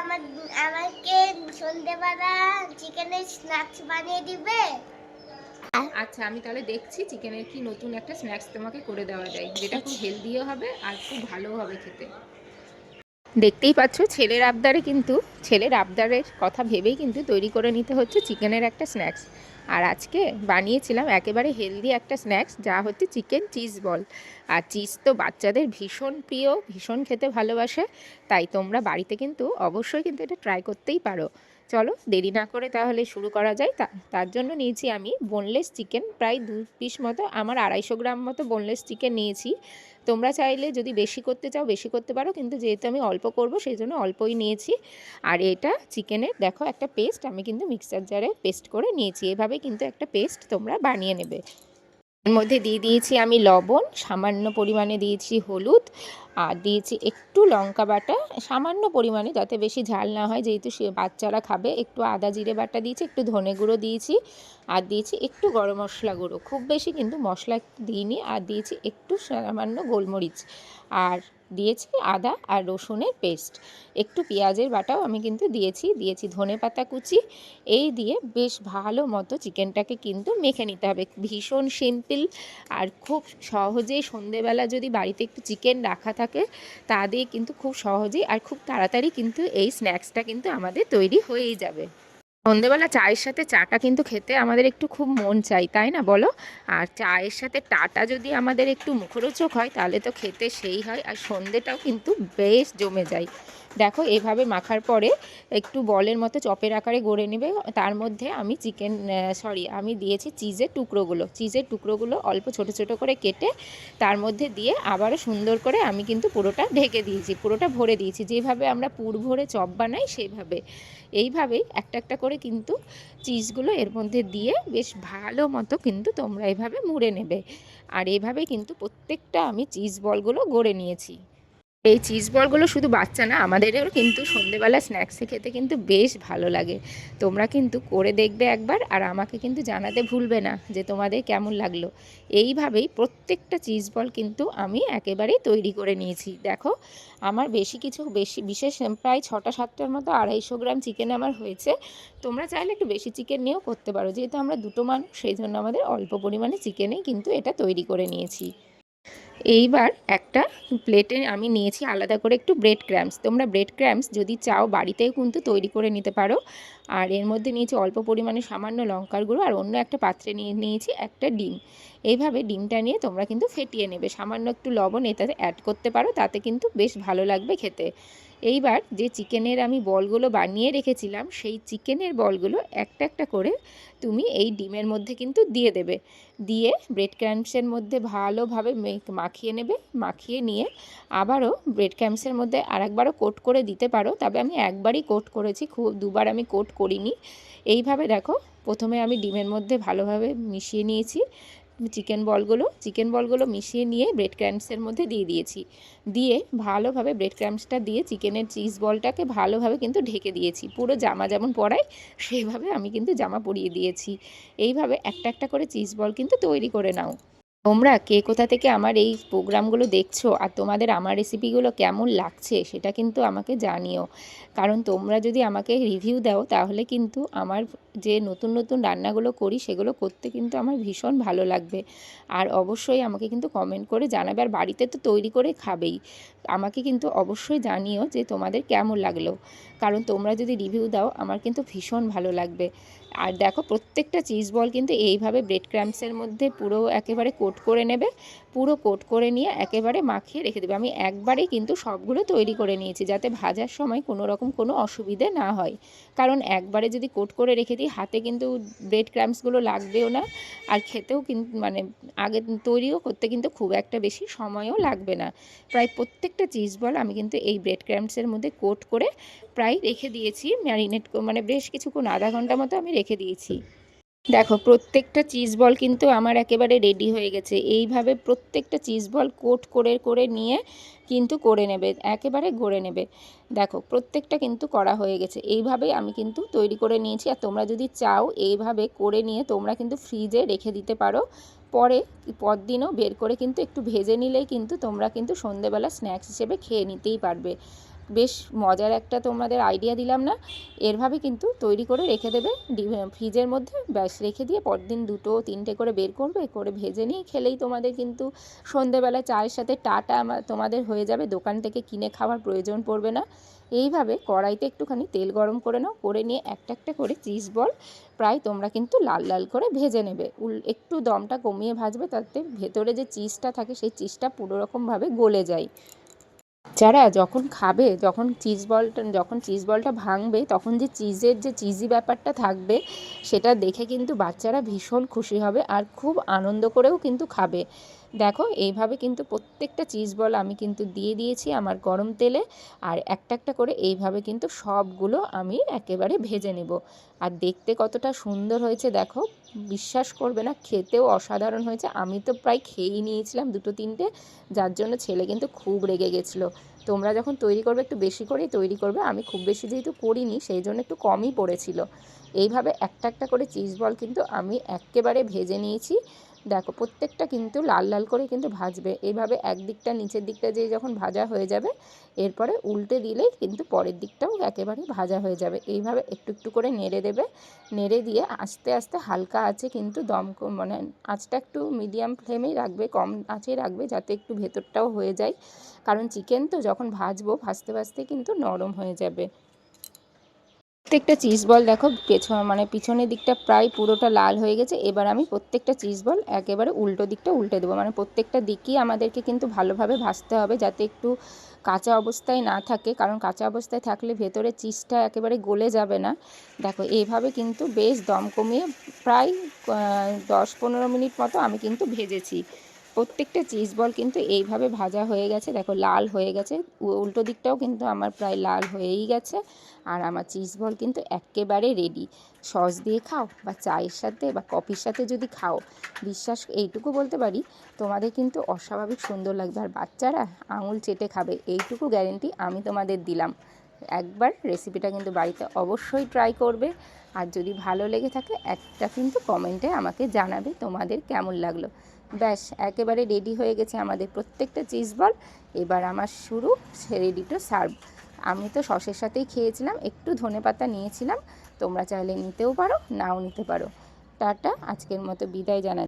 আমার, আমাকে সন্ধ্যেবেলা চিকেনের স্ন্যাক্স বানিয়ে দিবে? আচ্ছা আমি তাহলে দেখছি চিকেনের কি নতুন একটা স্ন্যাক্স তোমাকে করে দেওয়া যায়, যেটা খুব হেলদিও হবে আর খুব ভালো হবে খেতে। দেখতেই পাচ্ছ, ছেলের আবদারে কিন্তু, ছেলের আবদারের কথা ভেবেই কিন্তু তৈরি করে নিতে হচ্ছে চিকেনের একটা স্ন্যাক্স আর আজকে বানিয়েছিলাম একেবারে হেলদি একটা স্ন্যাক্স যা হচ্ছে চিকেন চিজ বল আর চিজ তো বাচ্চাদের ভীষণ প্রিয়, ভীষণ খেতে ভালোবাসে, তাই তোমরা বাড়িতে কিন্তু অবশ্যই কিন্তু এটা ট্রাই করতেই পারো। চলো, দেরি না করে তাহলে শুরু করা যায়। তা, তার জন্য নিয়েছি আমি বোনলেস চিকেন প্রায় দু পিস মতো, আমার আড়াইশো গ্রাম মতো বোনলেস চিকেন নিয়েছি। তোমরা চাইলে যদি বেশি করতে চাও, বেশি করতে পারো। কিন্তু যেহেতু আমি অল্প করব সেই জন্য অল্পই নিয়েছি। আর এটা চিকেনের, দেখো একটা পেস্ট, আমি কিন্তু মিক্সার জারে পেস্ট করে নিয়েছি। এভাবে কিন্তু একটা পেস্ট তোমরা বানিয়ে নেবে। এর মধ্যে দিয়ে দিয়েছি আমি লবণ, সামান্য পরিমাণে দিয়েছি হলুদ, আর দিয়েছি একটু লঙ্কা বাটা, সামান্য পরিমাণে যাতে বেশি ঝাল না হয়। যেহেতু সে বাচ্চারা খাবে, একটু আদা জিরে বাটা দিয়েছি, একটু ধনে গুঁড়ো দিয়েছি। আর দিয়েছি একটু গরম মশলা গুঁড়ো। খুব বেশি কিন্তু মশলা একটু দিইনি, আর দিয়েছি একটু সামান্য গোলমরিচ। আর দিয়েছি আদা আর রসুনের পেস্ট। একটু পেঁয়াজের বাটাও আমি কিন্তু দিয়েছি দিয়েছি ধনে পাতা কুচি। এই দিয়ে বেশ ভালো মতো চিকেনটাকে কিন্তু মেখে নিতে হবে। ভীষণ সিম্পল আর খুব সহজেই সন্ধেবেলা যদি বাড়িতে একটু চিকেন রাখা থাকে, তা দিয়ে কিন্তু খুব সহজেই আর খুব তাড়াতাড়ি কিন্তু এই স্ন্যাক্সটা কিন্তু আমাদের তৈরি হয়েই যাবে। সন্ধেবেলা চায়ের সাথে চাটা কিন্তু খেতে আমাদের একটু খুব মন চাই, তাই না বলো? আর চায়ের সাথে টাটা যদি আমাদের একটু মুখরোচক হয়, তাহলে তো খেতে সেই হয়। আর সন্ধেটাও কিন্তু বেশ জমে যায়। দেখো, এভাবে মাখার পরে একটু বলের মতো চপের আকারে গড়ে নেবে। তার মধ্যে আমি চিকেন সরি, আমি দিয়েছি চিজের টুকরোগুলো। চিজের টুকরোগুলো অল্প ছোট ছোট করে কেটে তার মধ্যে দিয়ে আবারও সুন্দর করে আমি কিন্তু পুরোটা ঢেকে দিয়েছি, পুরোটা ভরে দিয়েছি। যেভাবে আমরা পুর ভরে চপ বানাই সেইভাবে এইভাবেই একটা একটা করে কিন্তু চিজগুলো এর মধ্যে দিয়ে বেশ ভালো মতো কিন্তু তোমরা এভাবে মুড়ে নেবে। আর এভাবে কিন্তু প্রত্যেকটা আমি চিজ বলগুলো গড়ে নিয়েছি। এই চিজ বলগুলো শুধু বাচ্চা না, আমাদেরও কিন্তু সন্ধেবেলা স্ন্যাক্সে খেতে কিন্তু বেশ ভালো লাগে। তোমরা কিন্তু করে দেখবে একবার আর আমাকে কিন্তু জানাতে ভুলবে না যে তোমাদের কেমন লাগল। এইভাবেই প্রত্যেকটা চিজ বল কিন্তু আমি একেবারেই তৈরি করে নিয়েছি। দেখো, আমার বেশি কিছু, বেশি, বিশেষ প্রায় ছটা, সাতটার মতো আড়াইশো গ্রাম চিকেন আমার হয়েছে। তোমরা চাইলে একটু বেশি চিকেন নিয়েও করতে পারো। যেহেতু আমরা দুটো মানুষ, সেই জন্য আমাদের অল্প পরিমাণে চিকেনেই কিন্তু এটা তৈরি করে নিয়েছি। এইবার একটা প্লেটে আমি নিয়েছি আলাদা করে একটু ব্রেড ক্র্যাম্পস তোমরা ব্রেড ক্র্যাম্পস যদি চাও বাড়িতেও কিন্তু তৈরি করে নিতে পারো। আর এর মধ্যে নিয়েছি অল্প পরিমাণে সামান্য লঙ্কার গুঁড়ো আর অন্য একটা পাত্রে নিয়ে নিয়েছি একটা ডিম। এইভাবে ডিমটা নিয়ে তোমরা কিন্তু ফেটিয়ে নেবে। সামান্য একটু লবণ এটাতে অ্যাড করতে পারো, তাতে কিন্তু বেশ ভালো লাগবে খেতে। এইবার যে চিকেনের আমি বলগুলো বানিয়ে রেখেছিলাম, সেই চিকেনের বলগুলো একটা একটা করে তুমি এই ডিমের মধ্যে কিন্তু দিয়ে দেবে। দিয়ে ব্রেড ক্র্যাম্পসের মধ্যে ভালোভাবে মাখিয়ে নেবে, মাখিয়ে নিয়ে আবারও ব্রেড ক্র্যাম্পসের মধ্যে আরেকবারও কোট করে দিতে পারো। তবে আমি একবারই কোট করেছি, খুব, দুবার আমি কোট করিনি। এইভাবে দেখো, প্রথমে আমি ডিমের মধ্যে ভালোভাবে মিশিয়ে নিয়েছি। চিকেন বলগুলো চিকেন বলগুলো মিশিয়ে নিয়ে ব্রেড ক্র্যাম্পসের মধ্যে দিয়ে দিয়েছি। দিয়ে ভালোভাবে ব্রেড ক্র্যাম্পসটা দিয়ে চিকেনের চিজ বলটাকে ভালোভাবে কিন্তু ঢেকে দিয়েছি। পুরো জামা যেমন পরাই সেইভাবে আমি কিন্তু জামা পরিয়ে দিয়েছি। এইভাবে একটা একটা করে চিজ বল কিন্তু তৈরি করে নাও। তোমরা কে কোথা থেকে আমার এই প্রোগ্রামগুলো দেখছ আর তোমাদের আমার রেসিপিগুলো কেমন লাগছে সেটা কিন্তু আমাকে জানিও। কারণ তোমরা যদি আমাকে রিভিউ দাও তাহলে কিন্তু আমার যে নতুন নতুন রান্নাগুলো করি সেগুলো করতে কিন্তু আমার ভীষণ ভালো লাগবে। আর অবশ্যই আমাকে কিন্তু কমেন্ট করে জানাবে আর বাড়িতে তো তৈরি করে খাবেই। আমাকে কিন্তু অবশ্যই জানিও যে তোমাদের কেমন লাগল। কারণ তোমরা যদি রিভিউ দাও, আমার কিন্তু ভীষণ ভালো লাগবে। আর দেখো, প্রত্যেকটা চিজ বল কিন্তু এইভাবে ব্রেড ক্র্যাম্পসের মধ্যে পুরো একেবারে কোট করে নেবে। পুরো কোট করে নিয়ে একেবারে মাখিয়ে রেখে দেবে। আমি একবারেই কিন্তু সবগুলো তৈরি করে নিয়েছি যাতে ভাজার সময় কোনো রকম কোনো অসুবিধে না হয়। কারণ একবারে যদি কোট করে রেখে দিই, হাতে কিন্তু ব্রেড ক্র্যাম্পসগুলো লাগবেও না আর খেতেও কিন্তু মানে আগে তৈরিও করতে কিন্তু খুব একটা বেশি সময়ও লাগবে না। প্রায় প্রত্যেকটা চিজ বল আমি কিন্তু এই ব্রেড ক্র্যাম্পসের মধ্যে কোট করে প্রায় রেখে দিয়েছি, ম্যারিনেট মানে বেশ কিছুক্ষণ, আধা ঘণ্টা মতো আমি রেখে দিয়েছি। দেখো, প্রত্যেকটা চিজ বল কিন্তু আমার একেবারে রেডি হয়ে গেছে। এইভাবে প্রত্যেকটা চিজ বল কোট করে করে নিয়ে কিন্তু করে নেবে, একেবারে গড়ে নেবে। দেখো, প্রত্যেকটা কিন্তু করা হয়ে গেছে। এইভাবে আমি কিন্তু তৈরি করে নিয়েছি। আর তোমরা যদি চাও, এইভাবে করে নিয়ে তোমরা কিন্তু ফ্রিজে রেখে দিতে পারো। পরে পরদিনও বের করে কিন্তু একটু ভেজে নিলেই কিন্তু তোমরা কিন্তু সন্ধেবেলা স্ন্যাক্স হিসেবে খেয়ে নিতেই পারবে। বেশ মজার একটা তোমাদের আইডিয়া দিলাম না। এরভাবে কিন্তু তৈরি করে রেখে দেবে। ফ্রিজের মধ্যে ব্যাস রেখে দিয়ে পরদিন দুটো তিনটে করে বের করবে, করে ভেজে নিয়ে খেলেই তোমাদের কিন্তু সন্ধেবেলা চায়ের সাথে টাটা তোমাদের হয়ে যাবে। দোকান থেকে কিনে খাওয়ার প্রয়োজন পড়বে না। এইভাবে কড়াইতে একটুখানি তেল গরম করে নাও, করে নিয়ে একটা একটা করে চিজ বল প্রায় তোমরা কিন্তু লাল লাল করে ভেজে নেবে। উল, একটু দমটা কমিয়ে ভাজবে, তাতে ভেতরে যে চিজটা থাকে, সেই চিজটা পুরো রকমভাবে গলে যায়। যারা যখন খাবে, যখন চিজ বলটা যখন চিজ বলটা ভাঙবে, তখন যে চিজের যে চিজি ব্যাপারটা থাকবে, সেটা দেখে কিন্তু বাচ্চারা ভীষণ খুশি হবে আর খুব আনন্দ করেও কিন্তু খাবে। দেখো, এইভাবে কিন্তু প্রত্যেকটা চিজ বল আমি কিন্তু দিয়ে দিয়েছি আমার গরম তেলে। আর একটা একটা করে এইভাবে কিন্তু সবগুলো আমি একেবারে ভেজে নেব। আর দেখতে কতটা সুন্দর হয়েছে, দেখো। বিশ্বাস করবে না, খেতেও অসাধারণ হয়েছে। আমি তো প্রায় খেয়েই নিয়েছিলাম দুটো তিনটে, যার জন্য ছেলে কিন্তু খুব রেগে গেছিল। তোমরা যখন তৈরি করবে, একটু বেশি করেই তৈরি করবে। আমি খুব বেশি যেহেতু করিনি, সেই জন্য একটু কমই পড়েছিল। এইভাবে একটা একটা করে চিজ বল কিন্তু আমি একেবারে ভেজে নিয়েছি। দেখো, প্রত্যেকটা কিন্তু লাল লাল করে কিন্তু ভাজবে। এইভাবে একদিকটা নিচের দিকটা যে যখন ভাজা হয়ে যাবে, এরপরে উল্টে দিলেই কিন্তু পরের দিকটাও একেবারে ভাজা হয়ে যাবে। এইভাবে একটু একটু করে নেড়ে দেবে। নেড়ে দিয়ে আস্তে আস্তে হালকা আছে কিন্তু দম মানে আঁচটা একটু মিডিয়াম ফ্লেমেই রাখবে, কম আঁচেই রাখবে যাতে একটু ভেতরটাও হয়ে যায়। কারণ চিকেন তো যখন ভাজবো, ভাজতে ভাজতে কিন্তু নরম হয়ে যাবে। প্রত্যেকটা চিজ বল দেখো পেছন মানে পিছনের দিকটা প্রায় পুরোটা লাল হয়ে গেছে, এবার আমি প্রত্যেকটা চিজ বল একেবারে উল্টো দিকটা উল্টে দেবো। মানে প্রত্যেকটা দিকই আমাদেরকে কিন্তু ভালোভাবে ভাজতে হবে যাতে একটু কাঁচা অবস্থায় না থাকে, কারণ কাঁচা অবস্থায় থাকলে ভেতরে চিজটা একেবারে গলে যাবে না। দেখো, এইভাবে কিন্তু বেশ দম কমিয়ে প্রায় দশ পনেরো মিনিট মতো আমি কিন্তু ভেজেছি। প্রত্যেকটা চিজ বল কিন্তু এইভাবে ভাজা হয়ে গেছে। দেখো, লাল হয়ে গেছে। উল্টো দিকটাও কিন্তু আমার প্রায় লাল হয়েই গেছে। আর আমার চিজ বল কিন্তু একেবারে রেডি সস দিয়ে খাও বা চায়ের সাথে বা কফির সাথে যদি খাও, বিশ্বাস, এইটুকু বলতে পারি, তোমাদের কিন্তু অস্বাভাবিক সুন্দর লাগবে। আর বাচ্চারা আঙুল চেটে খাবে, এইটুকু গ্যারেন্টি আমি তোমাদের দিলাম। একবার রেসিপিটা কিন্তু বাড়িতে অবশ্যই ট্রাই করবে। আর যদি ভালো লেগে থাকে, একটা কিন্তু কমেন্টে আমাকে জানাবে তোমাদের কেমন লাগল। ব্যাস, একেবারে রেডি হয়ে গেছে আমাদের প্রত্যেকটা চিজ বল এবার আমার শুরু রেডি টু সার্ভ আমি তো সসের সাথেই খেয়েছিলাম, একটু ধনেপাতা নিয়েছিলাম। তোমরা চাইলে নিতেও পারো, নাও নিতে পারো। টাটা, আজকের মতো বিদায় জানা